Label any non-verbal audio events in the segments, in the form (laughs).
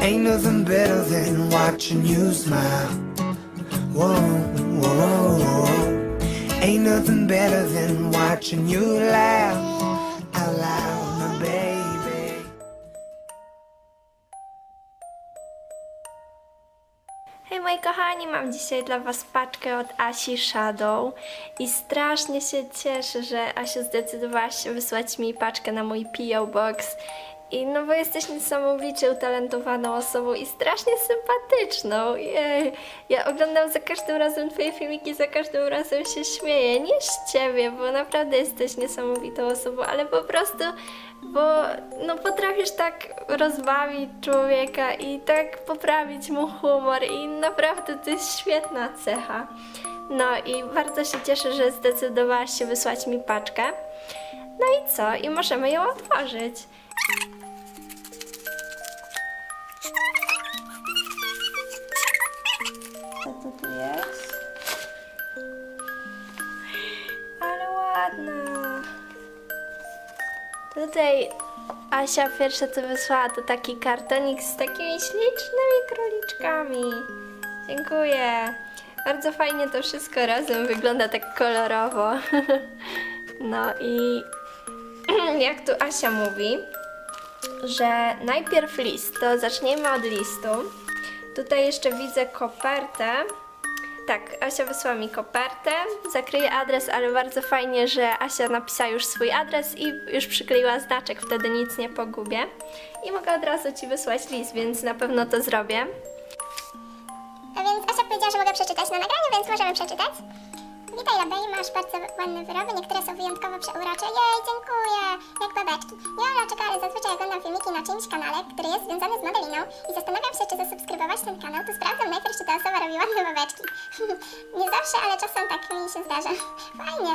Ain't nothing better than watching you smile. Whoa, whoa, whoa. Ain't nothing better than watching you laugh out loud, my baby. Hej moi kochani, mam dzisiaj dla Was paczkę od Asi Shadow i strasznie się cieszę, że Asiu zdecydowała się wysłać mi paczkę na mój P.O. Box. I no bo jesteś niesamowicie utalentowaną osobą i strasznie sympatyczną. Jej. Ja oglądam za każdym razem Twoje filmiki, za każdym razem się śmieję. Nie z Ciebie, bo naprawdę jesteś niesamowitą osobą, ale po prostu, bo no potrafisz tak rozbawić człowieka i tak poprawić mu humor i naprawdę to jest świetna cecha. No i bardzo się cieszę, że zdecydowałaś się wysłać mi paczkę. No i co? I możemy ją otworzyć. Ładna. Tutaj Asia pierwsze co wysłała to taki kartonik z takimi ślicznymi króliczkami. Dziękuję. Bardzo fajnie to wszystko razem wygląda tak kolorowo. (laughs) No i (clears throat) jak tu Asia mówi, że najpierw list, to zaczniemy od listu. Tutaj jeszcze widzę kopertę. Tak, Asia wysłała mi kopertę, zakryję adres, ale bardzo fajnie, że Asia napisała już swój adres i już przykleiła znaczek, wtedy nic nie pogubię. I mogę od razu Ci wysłać list, więc na pewno to zrobię. A więc Asia powiedziała, że mogę przeczytać na nagraniu, więc możemy przeczytać. Witaj Labej, masz bardzo ładne wyroby, niektóre są wyjątkowo przeurocze. Jej, dziękuję! Jak babeczki. Nie Ola czeka, ale zazwyczaj oglądam filmiki na czymś kanale, który jest związany z modeliną i zastanawiam się, czy zasubskrybować ten kanał, to sprawdzam najpierw, czy ta osoba robi ładne babeczki. (laughs) Nie zawsze, ale czasem tak mi się zdarza. Fajnie.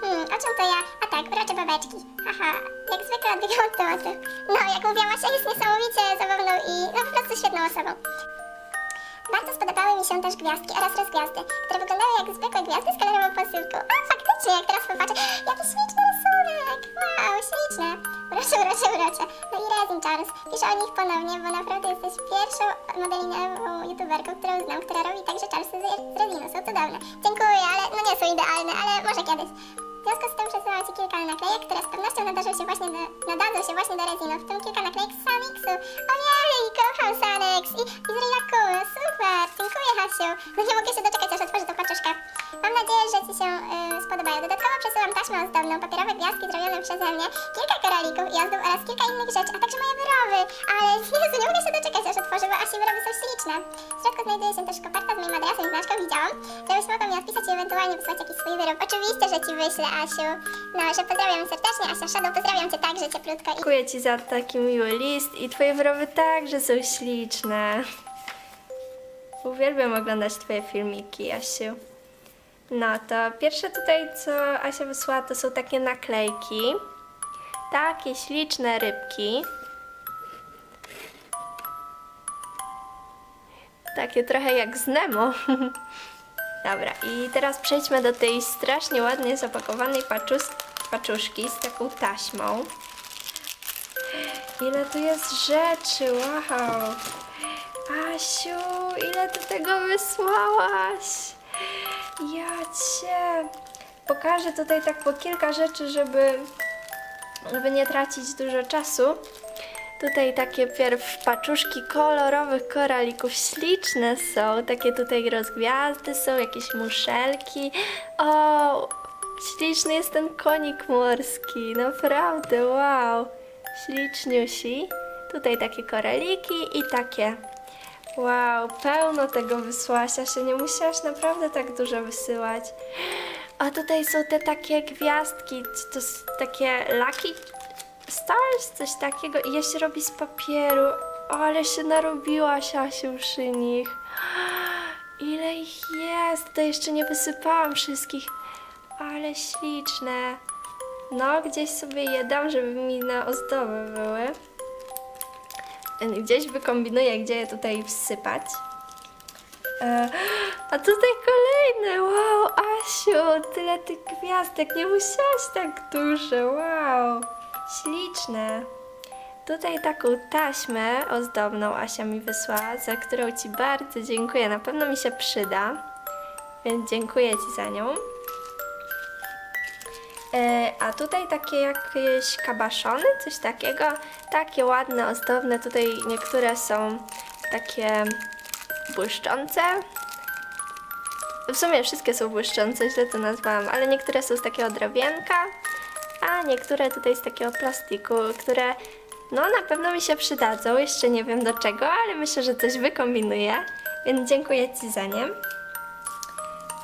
Hmm, o czym to ja? A tak, urocze babeczki. Haha, jak zwykle odbiegam od tematu. No, jak mówiłam, Asia jest niesamowicie zabawną i no po prostu świetną osobą. Bardzo spodobały mi się też gwiazdki oraz rozgwiazdy, które wyglądały jak zwykłe gwiazdy z kolorową posyłką. A faktycznie, jak teraz popatrzę, jaki śliczny rysunek! Wow, śliczne! Urocze, urocze, urocze. No i Resin Charles, piszę o nich ponownie, bo naprawdę jesteś pierwszą modelinową youtuberką, którą znam, która robi także Charlesy z z. Są cudowne. Dziękuję, ale no nie są idealne, ale może kiedyś. W związku z tym przesyłam Ci kilka naklejek, które z pewnością nadarzą się właśnie do, nadadzą się właśnie do w tym kilka naklejek z Sanixu. Ojej, kocham Sanix i, i z Rilaku, super, dziękuję Hasiu. No nie mogę się doczekać, aż otworzę tą paczuszkę. Mam nadzieję, że Ci się y, spodobają. Dodatkowo przesyłam taśmę ozdobną, papierowe gwiazdki zrobione przeze mnie, kilka koralików i ozdób oraz kilka innych rzeczy, a także moje wyroby. Ale (laughs) Jezu, nie mogę się doczekać, aż otworzę, bo Asi wyroby są śliczne. W środku znajduje się też koperta z moim adresem i znaczką, widziałam, żebyś mogła mi odpisać i ewentualnie wysłać jakiś swój wyrób. Oczywiście, że Ci wyślę, Asiu. No, że pozdrawiam serdecznie, Asia Shadow, pozdrawiam Cię także cieplutko i Dziękuję Ci za taki miły list i Twoje wyroby także są śliczne. Uwielbiam oglądać Twoje filmiki, Asiu. No to pierwsze tutaj, co Asia wysłała, to są takie naklejki. Takie śliczne rybki. Takie trochę jak z Nemo. (laughs) Dobra, i teraz przejdźmy do tej strasznie ładnie zapakowanej paczus paczuszki z taką taśmą. Ile tu jest rzeczy, wow! Asiu, ile ty tego wysłałaś? Ja cię! Pokażę tutaj tak po kilka rzeczy, żeby, żeby nie tracić dużo czasu. Tutaj takie pierw paczuszki kolorowych koralików śliczne są. Takie tutaj rozgwiazdy są, jakieś muszelki. O, śliczny jest ten konik morski. Naprawdę, wow. Śliczniusi. Tutaj takie koraliki i takie. Wow, pełno tego wysłałaś, Asia, nie musiałaś naprawdę tak dużo wysyłać. A tutaj są te takie gwiazdki, to jest takie lucky stars, coś takiego i je się robi z papieru. O, ale się narobiłaś, Asiu, przy nich. Ile ich jest, to jeszcze nie wysypałam wszystkich, ale śliczne. No, gdzieś sobie je dam, żeby mi na ozdobę były. Gdzieś wykombinuję, gdzie je tutaj wsypać. E, A tutaj kolejne, wow, Asiu, tyle tych gwiazdek, nie musiałaś tak dużo, wow, śliczne. Tutaj taką taśmę ozdobną Asia mi wysłała, za którą Ci bardzo dziękuję. Na pewno mi się przyda, więc dziękuję Ci za nią. E, a tutaj takie jakieś kabaszony, coś takiego. Takie ładne, ozdobne. Tutaj niektóre są takie błyszczące. W sumie wszystkie są błyszczące, źle to nazwałam, ale niektóre są z takiego drewienka, a niektóre tutaj z takiego plastiku, które no na pewno mi się przydadzą. Jeszcze nie wiem do czego, ale myślę, że coś wykombinuję, więc dziękuję Ci za nie.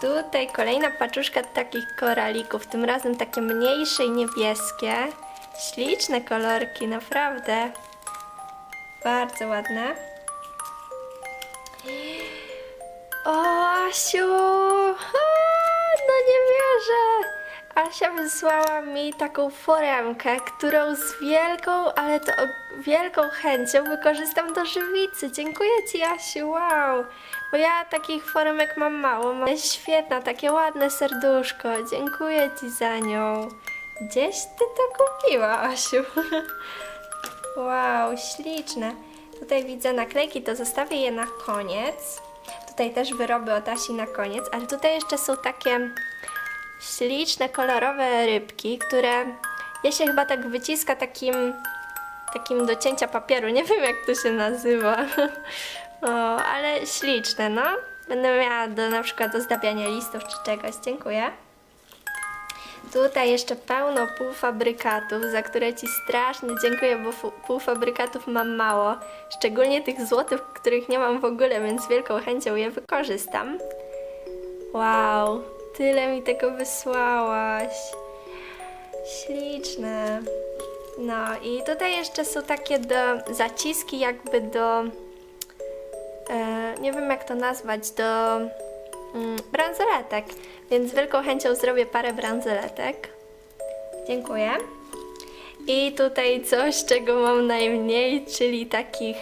Tutaj kolejna paczuszka takich koralików, tym razem takie mniejsze i niebieskie. Śliczne kolorki, naprawdę. Bardzo ładne. O, Asiu! Asia wysłała mi taką foremkę, którą z wielką, ale to wielką chęcią wykorzystam do żywicy. Dziękuję Ci, Asiu, wow! Bo ja takich foremek mam mało. Mam... Świetna, takie ładne serduszko. Dziękuję Ci za nią. Gdzieś Ty to kupiła, Asiu? (laughs) Wow, śliczne. Tutaj widzę naklejki, to zostawię je na koniec. Tutaj też wyroby od Asi na koniec, ale tutaj jeszcze są takie śliczne, kolorowe rybki, które je się chyba tak wyciska takim, takim do cięcia papieru. Nie wiem jak to się nazywa. (laughs) O, ale śliczne, no. Będę miała do na przykład ozdabiania listów czy czegoś. Dziękuję. Tutaj jeszcze pełno półfabrykatów, za które Ci strasznie dziękuję, bo półfabrykatów mam mało. Szczególnie tych złotych, których nie mam w ogóle, więc z wielką chęcią je wykorzystam. Wow, tyle mi tego wysłałaś. Śliczne. No i tutaj jeszcze są takie do zaciski jakby do e, nie wiem jak to nazwać, do mm, bransoletek, więc z wielką chęcią zrobię parę bransoletek. Dziękuję. I tutaj coś, czego mam najmniej, czyli takich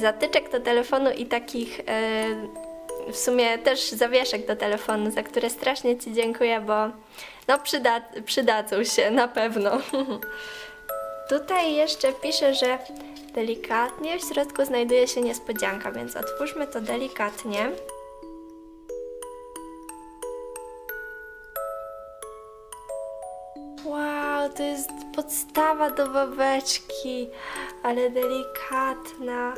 zatyczek do telefonu i takich e, w sumie też zawieszek do telefonu, za które strasznie Ci dziękuję, bo no przyda, przydadzą się na pewno. (laughs) Tutaj jeszcze pisze, że delikatnie w środku znajduje się niespodzianka, więc otwórzmy to delikatnie. Wow, to jest podstawa do babeczki, ale delikatna,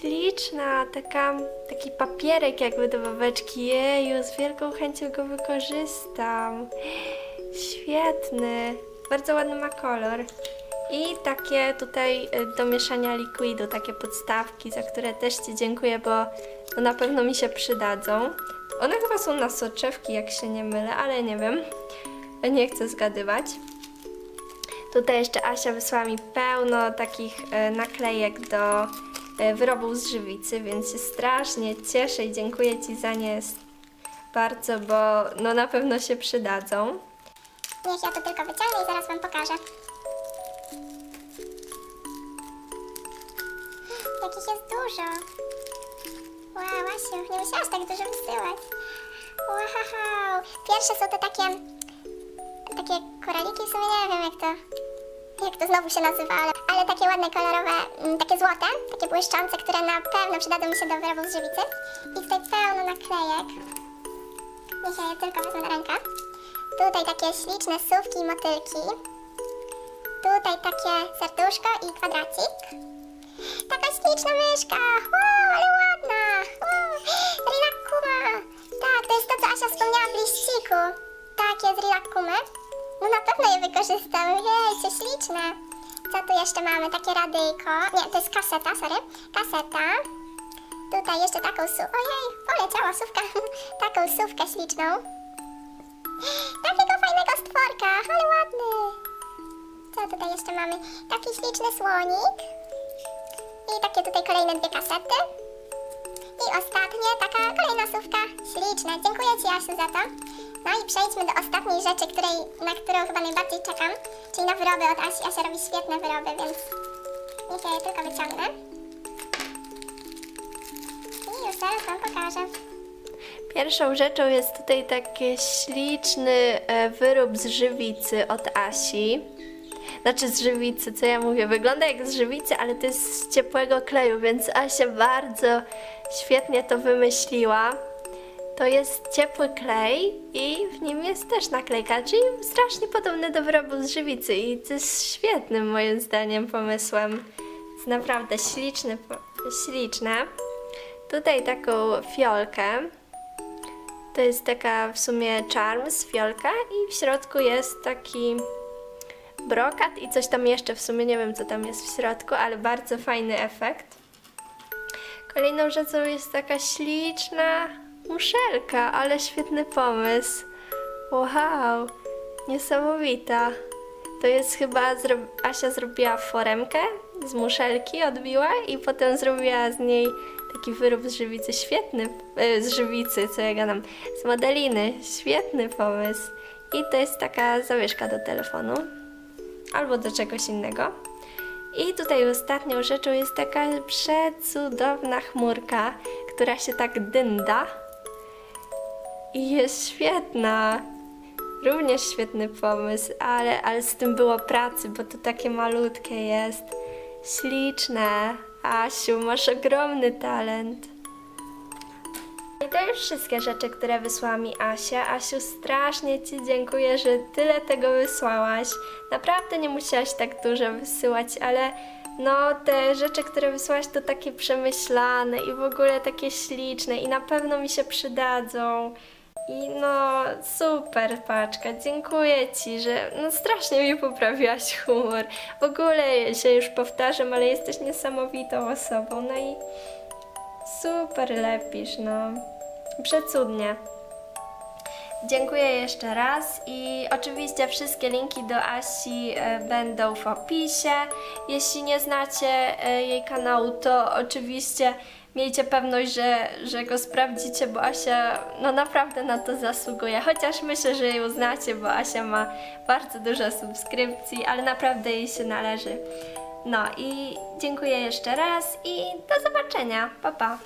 śliczna, taka, taki papierek jakby do babeczki. Jeju, z wielką chęcią go wykorzystam. Świetny, bardzo ładny ma kolor. I takie tutaj y, do mieszania likwidu, takie podstawki, za które też Ci dziękuję, bo na pewno mi się przydadzą. One chyba są na soczewki, jak się nie mylę, ale nie wiem. Nie chcę zgadywać. Tutaj jeszcze Asia wysłała mi pełno takich e, naklejek do wyrobów z żywicy, więc się strasznie cieszę i dziękuję Ci za nie bardzo, bo no na pewno się przydadzą. Niech ja to tylko wyciągnę i zaraz wam pokażę. Jakich jest dużo. Wow, Asiu, nie musiałaś tak dużo wysyłać. Wow. Pierwsze są te takie, takie koraliki, w sumie nie wiem jak to, jak to znowu się nazywa, ale, ale takie ładne, kolorowe, mm, takie złote, błyszczące, które na pewno przydadzą mi się do wyrobów z żywicy. I tutaj pełno naklejek. Niech ja je tylko wezmę na rękę. Tutaj takie śliczne słówki i motylki. Tutaj takie serduszko i kwadracik. Taka śliczna myszka. Wow, ale ładna. Wow. Rilakuma. Tak, to jest to, co Asia wspomniała w liściku. Takie z Rilakumy. No na pewno je wykorzystam. Wiecie, śliczne. Co tu jeszcze mamy? Takie radyjko. Nie, to jest kaseta, sorry. Kaseta. Tutaj jeszcze taką su... Ojej, poleciała sówka. (laughs) taką sówkę śliczną. Takiego fajnego stworka, ale ładny. Co tutaj jeszcze mamy? Taki śliczny słonik. I takie tutaj kolejne dwie kasety. I ostatnie, taka kolejna słówka. Śliczne. Dziękuję Ci, Asiu, za to. No i przejdźmy do ostatniej rzeczy, której, na którą chyba najbardziej czekam. Czyli na wyroby od Asi. Asia robi świetne wyroby, więc niech ja je tylko wyciągnę. I już zaraz Wam pokażę. Pierwszą rzeczą jest tutaj taki śliczny e, wyrób z żywicy od Asi. znaczy z żywicy, co ja mówię, wygląda jak z żywicy, ale to jest z ciepłego kleju, więc Asia bardzo świetnie to wymyśliła. To jest ciepły klej i w nim jest też naklejka, czyli strasznie podobny do wyrobu z żywicy i to jest świetnym moim zdaniem pomysłem. Jest naprawdę śliczny, śliczne. Tutaj taką fiolkę. To jest taka w sumie charms, fiolka i w środku jest taki brokat i coś tam jeszcze, w sumie nie wiem co tam jest w środku, ale bardzo fajny efekt. Kolejną rzeczą jest taka śliczna muszelka, ale świetny pomysł. Wow, niesamowita. To jest chyba, zro... Asia zrobiła foremkę z muszelki, odbiła i potem zrobiła z niej taki wyrób z żywicy. Świetny, e, z żywicy, co ja gadam, z modeliny. Świetny pomysł. I to jest taka zawieszka do telefonu albo do czegoś innego. I tutaj ostatnią rzeczą jest taka przecudowna chmurka, która się tak dynda i jest świetna. Również świetny pomysł, ale, ale z tym było pracy, bo to takie malutkie jest. Śliczne. Asiu, masz ogromny talent. I to już wszystkie rzeczy, które wysłała mi Asia. Asiu, strasznie Ci dziękuję, że tyle tego wysłałaś. Naprawdę nie musiałaś tak dużo wysyłać, ale no te rzeczy, które wysłałaś to takie przemyślane i w ogóle takie śliczne i na pewno mi się przydadzą. I no super paczka, dziękuję Ci, że no strasznie mi poprawiłaś humor. W ogóle się już powtarzam, ale jesteś niesamowitą osobą. No i Super lepisz, no. Przecudnie. Dziękuję jeszcze raz i oczywiście wszystkie linki do Asi e, będą w opisie. Jeśli nie znacie e, jej kanału, to oczywiście miejcie pewność, że, że go sprawdzicie, bo Asia no naprawdę na to zasługuje. Chociaż myślę, że ją znacie, bo Asia ma bardzo dużo subskrypcji, ale naprawdę jej się należy. No i dziękuję jeszcze raz i do zobaczenia. Pa pa.